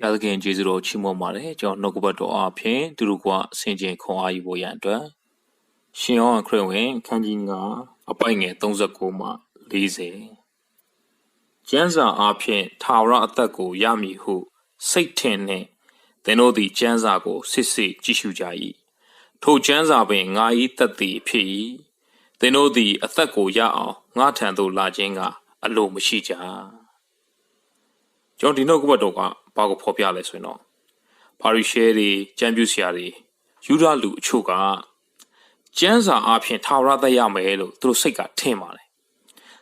ဘုရားသခင်ကျေးဇူးတော်ချီးမွမ်းပါတယ်ကျွန်တော်နှုတ်ကပတ်တော်အားဖြင့်သူတို့ကအဆင်ခြင်ခွန်အားယူဖို့ရန်အတွက်ရှင်ယောဟန်ခရစ်ဝင်ခန်းကြီး9အပိုင်ငယ်39မှ40ကျမ်းစာအားဖြင့်ထာဝရအသက်ကိုရမည်ဟု စိတ်ထင်နှင့်သင်တို့သည်ကျမ်းစာကိုစစ်စစ်ကြည့်ရှုကြ၏ထိုကျမ်းစာပင်ငါ၏သက်သည်ဖြစ်၏သင်တို့သည်အသက်ကိုရအောင်ငါထံသို့လာခြင်းကအလိုမရှိကြကျွန်တော်ဒီနှုတ်ကပတ်တော်က ဘာကိုဖော်ပြလဲဆိုရင်တော့ပါရီရှဲတွေကျမ်းပြုဆရာတွေယူဒလူအချို့ကကျမ်းစာအားဖြင့်ထာဝရသက်ရမယ်လို့သူတို့စိတ်ကထင်ပါတယ်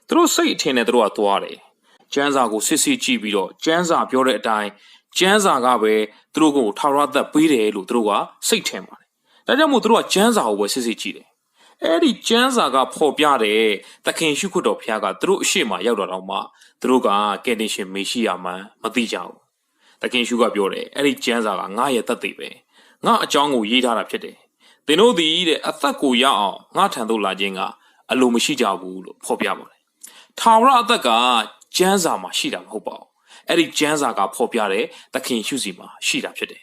သူတို့စိတ်အထင်နဲ့သူတို့ကသွားတယ်ကျမ်းစာကိုစစ်စစ်ကြည့်ပြီးတော့ကျမ်းစာပြောတဲ့အတိုင်းကျမ်းစာကပဲသူတို့ကိုထာဝရသက်ပေးတယ်လို့သူတို့ကစိတ်ထင်ပါတယ်ဒါကြောင့်မို့သူတို့ကကျမ်းစာကိုပဲစစ်စစ်ကြည့်တယ်အဲ့ဒီကျမ်းစာကဖော်ပြတဲ့သခင်ရှုခွတ်တော်ဖခင်ကသူတို့အရှိမရောက်တော့တော့မှသူတို့ကကယ်တင်ရှင်မေရှိယာမှန်မသိကြဘူး သခင်ရှုကပြောတယ်အဲ့ဒီကျမ်းစာကငါရဲ့သက်သေပဲငါအကြောင်းကိုရေးထားတာဖြစ်တယ်သင်တို့သည်တဲ့အသက်ကိုရအောင်ငါထံသို့လာခြင်းကအလိုမရှိကြဘူးလို့ဖော်ပြပါတယ်ထာဝရအသက်ကကျမ်းစာမှာရှိတာမဟုတ်ပါဘူးအဲ့ဒီကျမ်းစာကဖော်ပြတဲ့သခင်ရှုစီမှာရှိတာဖြစ်တယ်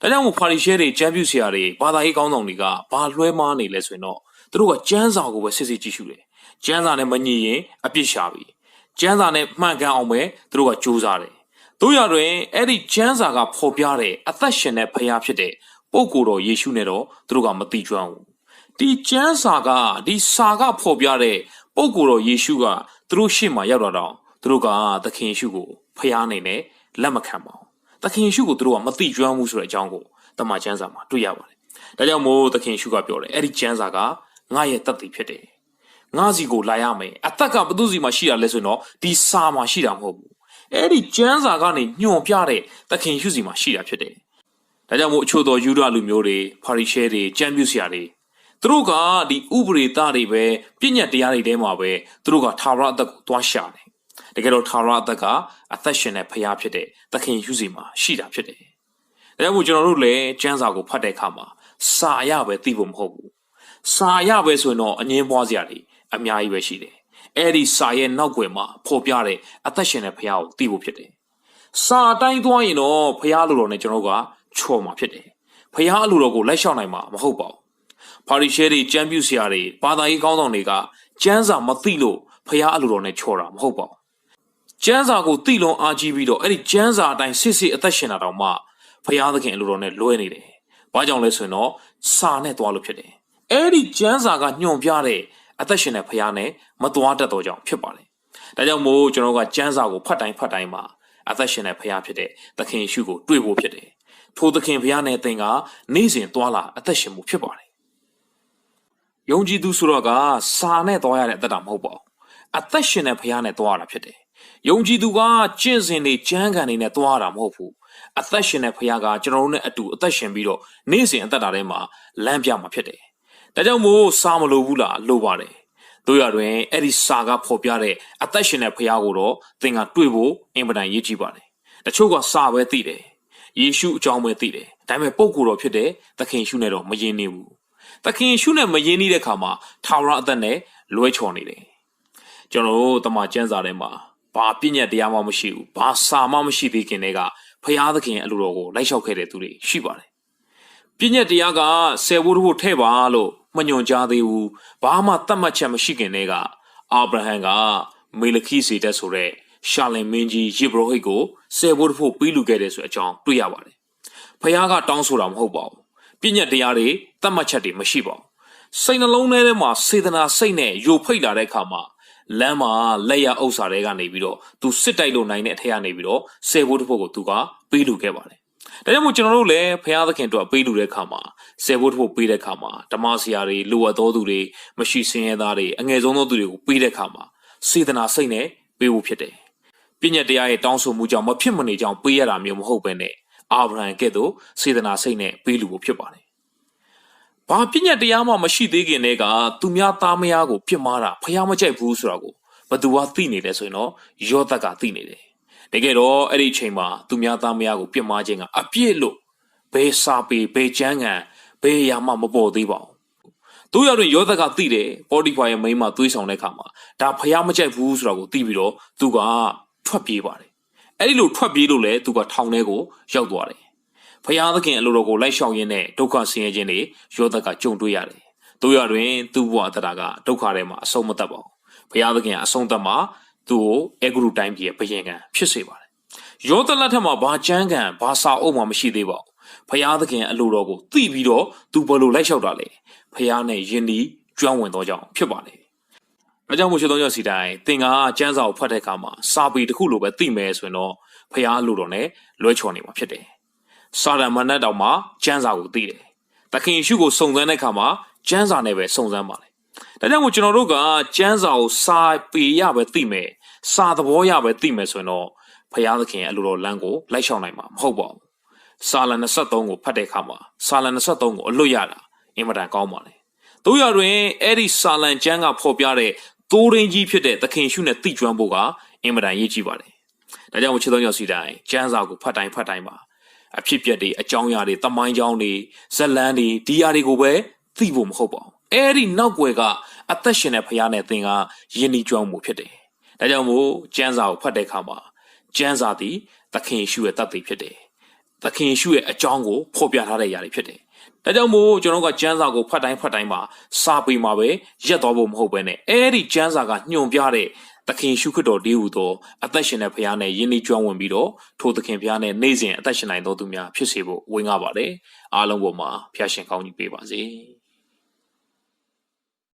ဒါကြောင့်မို့ဖာရီရှဲတွေကျမ်းပြုဆရာတွေဘာသာရေးကောင်းဆောင်တွေကဘာလွှဲမားနေလဲဆိုရင်တော့သူတို့ကကျမ်းစာကိုပဲစစ်စစ်ကြည့်ရှုတယ်ကျမ်းစာနဲ့မညီရင်အပြစ်ရှာပြီကျမ်းစာနဲ့မှန်ကန်အောင်ပဲသူတို့ကကြိုးစားတယ် တို့ရတွင်အဲ့ဒီကျမ်းစာကဖော်ပြတဲ့အသက်ရှင်တဲ့ဖခင်ဖြစ်တဲ့ပုဂ္ဂိုလ်တော်ယေရှုနဲ့တော့သူတို့ကမတိကျွမ်းဘူးဒီကျမ်းစာကဒီစာကဖော်ပြတဲ့ပုဂ္ဂိုလ်တော်ယေရှုကသူတို့ရှေ့မှာရောက်လာတော့သူတို့ကသခင်ယေရှုကိုဖခင်အနေနဲ့လက်မခံပါဘူးသခင်ယေရှုကိုသူတို့ကမတိကျွမ်းဘူးဆိုတဲ့အကြောင်းကိုတမန်ကျမ်းစာမှာတွေ့ရပါတယ်ဒါကြောင့်မို့သခင်ယေရှုကပြောတယ်အဲ့ဒီကျမ်းစာကငါရဲ့တတ်သိဖြစ်တယ်ငါစီကိုလာရမယ်အသက်ကဘသူစီမှာရှိတာလဲဆိုရင်တော့ဒီစာမှာရှိတာမဟုတ်ဘူး အဲ့ဒီကျမ်းစာကနေညွန်ပြတဲ့သခင်ယေရှုစီမှာရှိတာဖြစ်တယ်ဒါကြောင့်မို့အချို့သောယူဒလူမျိုးတွေဖာရိရှဲတွေကျမ်းပြုဆရာတွေသူတို့ကဒီဥပရိသတွေပဲပြည့်ညတ်တရားတွေထဲမှာပဲသူတို့ကထာဝရအသက်ကိုတွားရှာတယ်တကယ်တော့ထာဝရအသက်ကအသက်ရှင်တဲ့ဖရားဖြစ်တဲ့သခင်ယေရှုစီမှာရှိတာဖြစ်တယ်ဒါကြောင့်မို့ကျွန်တော်တို့လည်းကျမ်းစာကိုဖတ်တဲ့အခါမှာစာအရပဲသိဖို့မဟုတ်ဘူးစာအရပဲဆိုရင်တော့အငင်းပွားစရာတွေအများကြီးပဲရှိတယ် အဲ့ဒီစာရဲ့နောက်ွယ်မှာဖော်ပြတဲ့အသက်ရှင်တဲ့ဖရားကိုသိဖို့ဖြစ်တယ်စာအတိုင်းသွားရင်တော့ဖရားလိုတော်နဲ့ကျွန်တော်တို့ကချော်မှာဖြစ်တယ်ဖရားအလိုတော်ကိုလိုက်လျှောက်နိုင်မှာမဟုတ်ပါဘူးဖာရီရှဲတွေကျမ်းပြုဆရာတွေဘာသာရေးကောင်းဆောင်တွေကကျမ်းစာမသိလို့ဖရားအလိုတော်နဲ့ချော်တာမဟုတ်ပါဘူးကျမ်းစာကိုသိလွန်အားကြီးပြီးတော့အဲ့ဒီကျမ်းစာအတိုင်းစစ်စစ်အသက်ရှင်တာတောင်မှဖရားသခင်အလိုတော်နဲ့လွဲနေတယ်။ဘာကြောင့်လဲဆိုရင်တော့စာနဲ့သွားလို့ဖြစ်တယ်။အဲ့ဒီကျမ်းစာကညွန်ပြတဲ့ အသက်ရှင်တဲ့ဖရားနဲ့မသွားတတ်တော့ကြောင့်ဖြစ်ပါတယ်။ဒါကြောင့်မို့ကျွန်တော်ကကျမ်းစာကိုဖတ်တိုင်းဖတ်တိုင်းမှာအသက်ရှင်တဲ့ဖရားဖြစ်တဲ့သခင်ယေရှုကိုတွေ့ဖို့ဖြစ်တယ်။ထိုသခင်ဖရားနဲ့အသင်ကနေ့စဉ်သွားလာအသက်ရှင်မှုဖြစ်ပါတယ်။ယုံကြည်သူဆိုတော့ကစာနဲ့သွားရတဲ့အသက်တာမဟုတ်ပါဘူး။အသက်ရှင်တဲ့ဖရားနဲ့သွားရတာဖြစ်တယ်။ယုံကြည်သူကကျင့်စဉ်တွေကြမ်းကန်တွေနဲ့သွားတာမဟုတ်ဘူး။အသက်ရှင်တဲ့ဖရားကကျွန်တော်တို့နဲ့အတူအသက်ရှင်ပြီးတော့နေ့စဉ်အသက်တာထဲမှာလမ်းပြမှာဖြစ်တယ်။ ဒါကြောင့်မို့စာမလိုဘူးလားလိုပါတယ်။တို့ရတွင်အဲ့ဒီစာကဖော်ပြတဲ့အသက်ရှင်တဲ့ဖရားကိုတော့သင်ကတွေ့ဖို့အင်ပဒန်ရေးကြည့်ပါတယ်။တချို့ကစာပဲသိတယ်။ယေရှုအကြောင်းပဲသိတယ်။ဒါပေမဲ့ပုံကိုယ်တော်ဖြစ်တဲ့သခင်ရှုနဲ့တော့မယဉ်နေဘူး။သခင်ရှုနဲ့မယဉ်နေတဲ့ခါမှာထာဝရအသက်နဲ့လွဲချော်နေတယ်။ကျွန်တော်တို့တမန်ကျမ်းစာထဲမှာဘာပြည့်ညက်တရားမှမရှိဘူးဘာစာမှမရှိသေးခင်တည်းကဖရာသခင်အလိုတော်ကိုလိုက်လျှောက်ခဲ့တဲ့သူတွေရှိပါတယ်ပြည့်ညက်တရားကဆယ်ဘိုးတို့ထဲ့ပါလို့ မညွန်ကြားသေးဘူးဘာမှတတ်မှတ်ချက်မရှိခင်တည်းကအာဗြဟံကမေလခိစေတက်ဆိုတဲ့ရှာလင်မင်းကြီးယေဘရဟိတ်ကိုဆယ်ဘိုးတို့ပြီးလူခဲ့တယ်ဆိုအကြောင်းတွေ့ရပါတယ်ဖရာကတောင်းဆိုတာမဟုတ်ပါဘူးပြည့်ညက်တရားတွေတတ်မှတ်ချက်တွေမရှိပါဘူးစိတ်နှလုံးထဲမှာစေတနာစိတ်နဲ့ယိုဖိတ်လာတဲ့အခါမှာလမ်းမှာလက်ရဥစ္စာတွေကနေပြီးတော့သူစစ်တိုက်လို့နိုင်တဲ့အထက်ကနေပြီးတော့ဆယ်ဘိုးတစ်ဖို့ကိုသူကပေးလူခဲ့ပါတယ်။ ဒါကြောင့်မို့ကျွန်တော်တို့လည်းဖခင်သခင်တို့ပေးလူတဲ့အခါမှာဆယ်ဘိုးတစ်ဖို့ပေးတဲ့အခါမှာဓမ္မဆရာတွေလိုအပ်သောသူတွေမရှိစင်ရသားတွေအငယ်ဆုံးသောသူတွေကိုပေးတဲ့အခါမှာစေတနာစိတ်နဲ့ပေးဖို့ဖြစ်တယ်။ပြည့်ညတ်တရားရဲ့တောင်းဆိုမှုကြောင့်မဖြစ်မနေကြောင်းပေးရတာမျိုးမဟုတ်ပဲနဲ့အာဗြဟံကဲ့သို့စေတနာစိတ်နဲ့ပေးလူဖို့ဖြစ်ပါတယ်ဘာပြည့်ညတ်တရားမှမရှိသေးခင်တည်းကသူများသားမယားကိုပြစ်မှားတာဖះမကြိုက်ဘူးဆိုတာကိုဘသူကသိနေတယ်ဆိုရင်တော့ယောသက်ကသိနေတယ် တကယ်တော့အဲ့ဒီအချိန်မှာသူများသားမယားကိုပြစ်မှားခြင်းကအပြစ်လို့ဘယ်စာပေဘယ်ကျမ်းဂန်ဘယ်အရာမှမပေါ်သေးပါဘူးတို့ရတွင်ယောသက်ကသိတယ်ပေါ်တီဖာရဲ့မိန်းမသွေးဆောင်တဲ့အခါမှာဒါဖះမကြိုက်ဘူးဆိုတာကိုသိပြီးတော့သူကထွက်ပြေးပါတယ်အဲ့ဒီလိုထွက်ပြေးလို့လဲသူကထောင်ထဲကိုရောက်သွားတယ်ဖယားသခင်အလိုတော်ကိုလိုက်ရှောင်ရင်းနဲ့ဒုက္ခဆင်းရဲခြင်းတွေယောသက်ကကြုံတွေ့ရတယ်တို့ရတွင်သူ့ဘဝအတ္တတာကဒုက္ခထဲမှာအဆုံးမတတ်ပါဘူးဖယားသခင်ကအဆုံးသတ်မှာ သူ့ကိုအေဂရုတိုင်းပြည်ရဲ့ဘယင်ကံဖြစ်စေပါတယ်ယောသလက်ထက်မှာဘာကြမ်းကံဘာစာအုပ်မှမရှိသေးပါဘူးဖယားသခင်အလိုတော်ကိုသိပြီးတော့သူဘယ်လိုလိုက်လျှောက်တာလဲဖယားနဲ့ယဉ်ဒီကျွမ်းဝင်သောကြောင့်ဖြစ်ပါလေ။ဒါကြောင့်မို့ရှိသောကြောင့်စီတိုင်းသင်ကကျမ်းစာကိုဖတ်တဲ့အခါမှာစာပေတစ်ခုလိုပဲသိမယ်ဆိုရင်တော့ဖယားအလိုတော်နဲ့လွဲချော်နေမှာဖြစ်တယ်။စာရမဏတ်တောင်မှကျမ်းစာကိုသိတယ်။သခင်ယေရှုကိုစုံစမ်းတဲ့အခါမှာကျမ်းစာနဲ့ပဲစုံစမ်းပါလေ။ဒါကြောင့်မို့ကျွန်တော်တို့ကကျမ်းစာကိုစာပေရပဲသိမယ်။ စာသဘောရပဲသိမယ်ဆိုရင်တော့ဖယားသခင်ရဲ့အလိုတော်လမ်းကိုလိုက်ရှောင်နိုင်မှာမဟုတ်ပါဘူး။စာလ23ကိုဖတ်တဲ့အခါမှာစာလ23ကိုအလွတ်ရတာအင်မတန်ကောင်းပါလေ။တို့ရတွင်အဲ့ဒီစာလံကျမ်းကဖော်ပြတဲ့တိုးရင်းကြီးဖြစ်တဲ့သခင်ရှုနဲ့တိကျွမ်းဖို့ကအင်မတန်ရေးကြည့်ပါလေ။ဒါကြောင့်မို့ချစ်တော်ညောစီတိုင်းကျမ်းစာကိုဖတ်တိုင်းဖတ်တိုင်းပါအဖြစ်ပြက်တွေအကြောင်းအရာတွေတမိုင်းကြောင်းတွေဇက်လန်းတွေဒီအရာတွေကိုပဲသိဖို့မဟုတ်ပါဘူး။အဲ့ဒီနောက်ွယ်ကအသက်ရှင်တဲ့ဖခင်နဲ့သင်ကယဉ်ဤကျွမ်းမှုဖြစ်တယ်။ ဒါကြောင့်မို့ကျမ်းစာကိုဖတ်တဲ့အခါမှာကျမ်းစာသည်သခင်ယေရှုရဲ့တတ်သိဖြစ်တယ်။သခင်ယေရှုရဲ့အကြောင်းကိုဖော်ပြထားတဲ့အရာတွေဖြစ်တယ်။ဒါကြောင့်မို့ကျွန်တော်ကကျမ်းစာကိုဖတ်တိုင်းဖတ်တိုင်းမှာစာပေမှာပဲရက်သွားဖို့မဟုတ်ပဲနဲ့အဲ့ဒီကျမ်းစာကညွန်ပြတဲ့သခင်ရှုခရစ်တော်ဒီဟုသောအသက်ရှင်တဲ့ဖခင်နဲ့ယဉ်ဤကျွမ်းဝင်ပြီးတော့ထိုသခင်ဖခင်နဲ့နေ့စဉ်အသက်ရှင်နိုင်တော်သူများဖြစ်စေဖို့ဝင်ကားပါတယ်။အားလုံးပေါ်မှာဖခင်ရှင်ကောင်းကြီးပေးပါစေ။